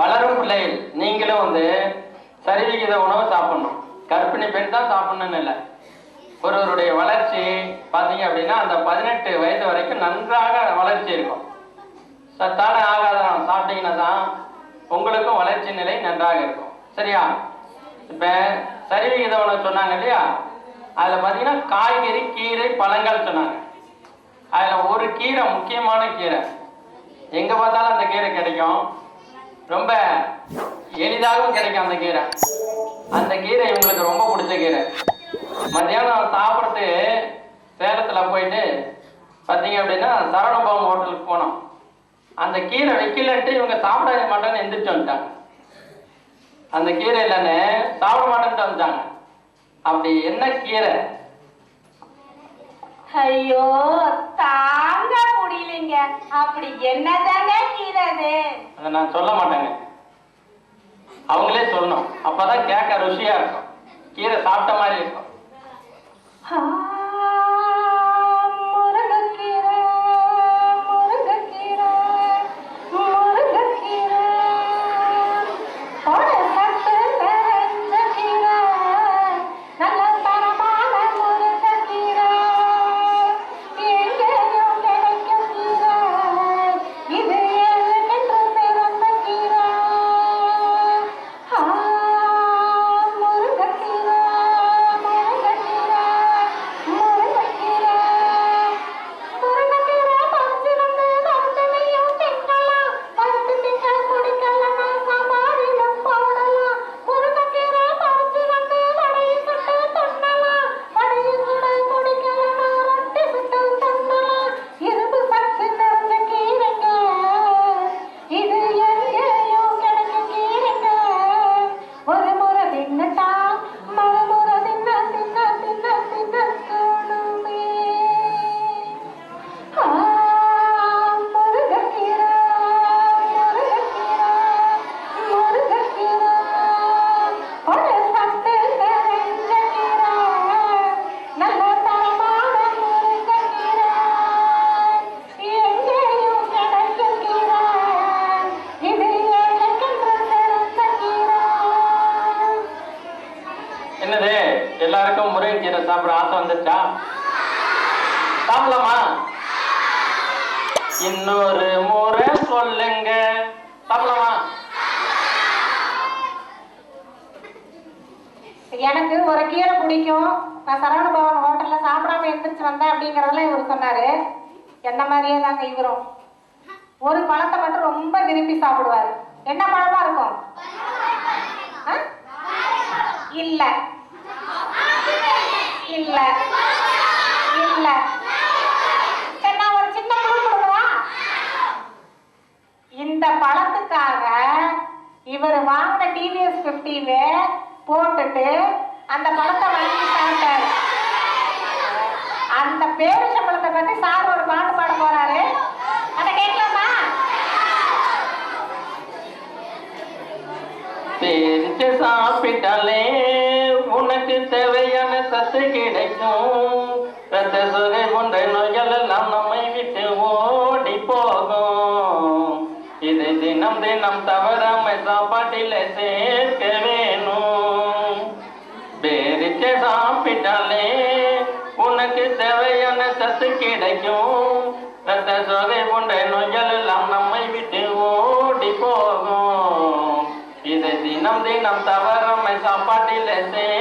வளரும் பிள்ளைகள் நீங்களும் வந்து சரிவிகித உணவு சாப்பிடணும். கர்ப்பிணி பெண் தான் சாப்பிடணும்னு இல்லை. ஒருவருடைய வளர்ச்சி பார்த்தீங்க அப்படின்னா அந்த பதினெட்டு வயது வரைக்கும் நன்றாக வளர்ச்சி இருக்கும். சத்தான ஆகாரம் சாப்பிட்டீங்கன்னா தான் உங்களுக்கும் வளர்ச்சி நிலை நன்றாக இருக்கும். சரியா? இப்போ சரிவிகித உணவு சொன்னாங்க இல்லையா? அதில் பார்த்தீங்கன்னா காய்கறி கீரை பழங்கள் சொன்னாங்க. அதில் ஒரு கீரை முக்கியமான கீரை. எங்கே பார்த்தாலும் அந்த கீரை கிடைக்கும். ரொம்ப எளிதாகவும் கிடைக்கும் அந்த கீரை. அந்த கீரை இவங்களுக்கு ரொம்ப பிடிச்ச கீரை. மத்தியானம் சாப்பிட்றது சேலத்தில் போயிட்டு பார்த்தீங்க அப்படின்னா சரவணபவன் ஹோட்டலுக்கு போனோம். அந்த கீரை வைக்கலன்ட்டு இவங்க சாப்பிட மாட்டேன்னு எந்திரிச்சு வந்துட்டாங்க. அந்த கீரை இல்லைன்னு சாப்பிட மாட்டேன்ட்டு வந்துட்டாங்க. அப்படி என்ன கீரை? ஐயோ தாங்க முடியலைங்க. அப்படி என்னதாங்க கீரது அதை நான் சொல்ல மாட்டேங்க. அவங்களே சொல்லணும். அப்பதான் கேட்க ருசியா இருக்கும். கீரை சாப்பிட்ட மாதிரி இருக்கும். என்னது? எல்லாருக்கும் முருங்கைக்கீரை சாப்பிட ஆசை வந்துச்சா? சாப்பிடலாமா? இன்னொரு முறை சொல்லுங்க. சாப்பிடலாமா? எனக்கு ஒரு கீரை பிடிக்கும். நான் சரவண பவன் ஹோட்டல்ல சாப்பிடாம எந்திரிச்சு வந்தேன் அப்படிங்கறதெல்லாம் இவர் சொன்னாரு. என்ன மாதிரியே தாங்க இவரும். ஒரு பழத்தை மட்டும் ரொம்ப விரும்பி சாப்பிடுவாரு. என்ன பழமா இருக்கும்? இல்லை இல்ல இல்ல சரி நான் ஒரு சின்ன clue கொடுக்கவா? இந்த பழத்துக்காக இவர் வாங்கின டிவிஎஸ் பிப்டின்னு போட்டுட்டு அந்த பழத்தை வாங்கி சாப்பிட்டாரு. அந்த பேரிச்ச பழத்தை பத்தி சார் ஒரு பாட்டு பாட போறாரு. அதை கேட்கலாமா? பேரிச்சு சாப்பிட்டாலே உனக்கு தேவையான சத்து கிடைக்கும். ரத்த தினம் தினம் தவறாமை சாப்பாட்டில் சேர்க்க வேணும். பேரிச்சு சாப்பிட்டாலே உனக்கு தேவையான சத்து கிடைக்கும். ரத்த சோகை போன்ற நோய்கள் எல்லாம் நம்மை விட்டு ஓடி போகும். இதை தினம் தினம் தவறாமை சாப்பாட்டில் சேர்க்க